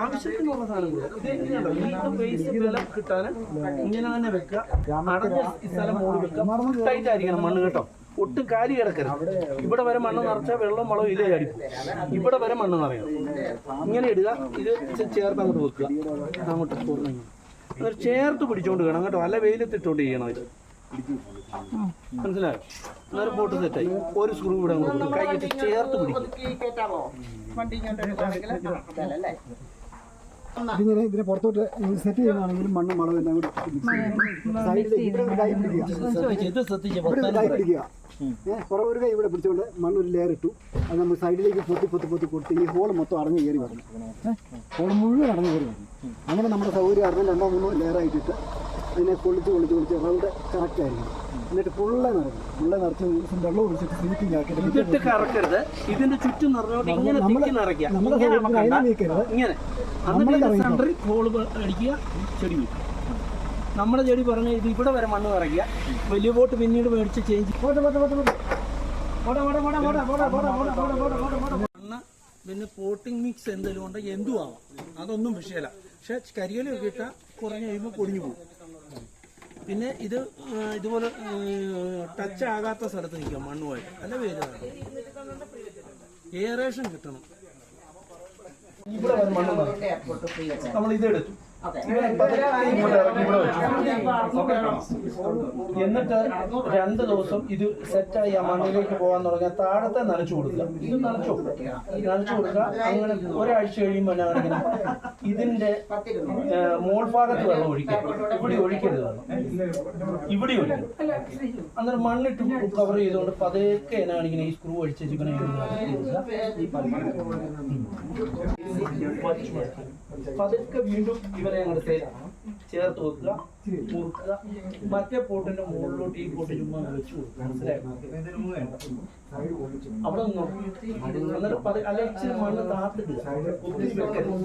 ആവശ്യത്തിനുള്ള ഇത് ഈ കിട്ടാൻ ഇങ്ങനെ തന്നെ വെക്കുക. അടഞ്ഞ ഈ സ്ഥലം മൂടി വെക്കുക. ടൈറ്റ് ആയിരിക്കണം മണ്ണ് കേട്ടോ. ഒട്ടും കാലി കിടക്കരുത്. ഇവിടെ വരെ മണ്ണ് നിറച്ചാൽ വെള്ളം വളവും ഇല്ല അടിക്കും ഇവിടെ വരെ മണ്ണ് നിറയണം. ഇങ്ങനെ ഇടുക. ഇത് ചേർത്ത് അങ്ങോട്ട് വെക്കുക. അങ്ങോട്ട്. എന്നിട്ട് ചേർത്ത് പിടിച്ചോണ്ട് വേണം കേട്ടോ. അല്ല വെയിലത്തിട്ടോണ്ട് ചെയ്യണം ഇത്. മനസ്സിലായോ? അന്നേരം ബോട്ട് സെറ്റായി ഒരു സ്ക്രൂ ഇവിടെ കൊടുക്കും. കൈയിട്ട് ചേർത്ത് പിടിക്കും. ഇതിങ്ങനെ ഇതിനെ പുറത്തോട്ട് സെറ്റ് ചെയ്യുന്നതാണെങ്കിലും മണ്ണും മണവും എല്ലാം കൂടി ഒരു പിടിക്കുക. ഇവിടെ ഒരു കൈ ഒരു ഇവിടെ പിടിച്ചുകൊണ്ട് മണ്ണൊരു ലെയർ ഇട്ടു. അത് നമ്മൾ സൈഡിലേക്ക് പൊത്തി പൊത്തി പൊത്തി കൊടുത്ത് ഈ ഹോൾ മൊത്തം അടഞ്ഞു കയറി വരണം. ഹോൾ മുഴുവൻ അടഞ്ഞു കയറി വരണം. അങ്ങനെ നമ്മുടെ സൗകര്യം അറിഞ്ഞ് രണ്ടോ മൂന്നോ ലെയർ ആയിട്ടിട്ട് അതിനെ കൊളുത്തി കൊളുത്തി കൊളുത്തി റൗണ്ട് കറക്റ്റ് ആയിരുന്നു എന്നിട്ട് ഫുള്ളെ നിറഞ്ഞു ഫുള്ളെ നിറച്ച് വെള്ളം ഒഴിച്ചിട്ട് സീറ്റിംഗ് ആക്കിട്ട് കറക്കരുത് ഇതിന്റെ ചുറ്റും നിറഞ്ഞോട്ട് ഇങ്ങനെ തിക്കി ഇങ്ങനെ ചെടി നമ്മുടെ ചെടി പറഞ്ഞ ഇത് ഇവിടെ വരെ മണ്ണ് നിറയ്ക്കുക വലിയ ബോട്ട് പിന്നീട് മേടിച്ച് ചേഞ്ച് മണ്ണ് പിന്നെ പോട്ടിംഗ് മിക്സ് എന്തെങ്കിലും ഉണ്ടെങ്കിൽ എന്തും ആവാം അതൊന്നും വിഷയമല്ല പക്ഷെ കരിയിലൊക്കെ ഇട്ടാൽ കുറഞ്ഞു കഴിയുമ്പോൾ പൊടിഞ്ഞു പോകും പിന്നെ ഇത് ഇതുപോലെ ടച്ച് ആകാത്ത സ്ഥലത്ത് നിൽക്കാം മണ്ണുമായിട്ട്. നല്ല വേര് എയറേഷൻ കിട്ടണം. നമ്മൾ ഇതെടുത്തു എന്നിട്ട് രണ്ട് ദിവസം ഇത് സെറ്റായി ആ മണ്ണിലേക്ക് പോകാൻ തുടങ്ങിയ താഴത്തെ നനച്ചു കൊടുക്കുക ഇത് നനച്ചു കൊടുക്കുക നനച്ചു കൊടുക്കുക അങ്ങനെ ഒരാഴ്ച കഴിയുമ്പോൾ ഞാൻ ഇങ്ങനെ ഇതിന്റെ മോൾഭാഗത്ത് മോൾ ഭാഗത്ത് വെള്ളം ഒഴിക്കുക ഇവിടെ ഒഴിക്കരുത് വെള്ളം ഇവിടെ ഒഴിക്കും അന്നേരം മണ്ണിട്ട് കവർ ചെയ്തുകൊണ്ട് പതുക്കെ ഇങ്ങനെ ഈ സ്ക്രൂ അടിച്ച് ഇങ്ങനെ പതുക്കെ വീണ്ടും ഇവരെ അങ്ങോട്ട് ചേർത്ത് വെക്കുക മുറുക്കുക. മറ്റേ പോട്ടിന്റെ മുകളിലോട്ട് ഈ പോട്ട് ചുമ്മാ വെച്ച് കൊടുക്കുക. മനസ്സിലായോ? അവിടെ നിന്ന് നോക്കി. അന്നേരം പതി- അല്ല ഇച്ചിരി മണ്ണ് താത്തിട്ട് ഒത്തിരി വെക്കരുത്.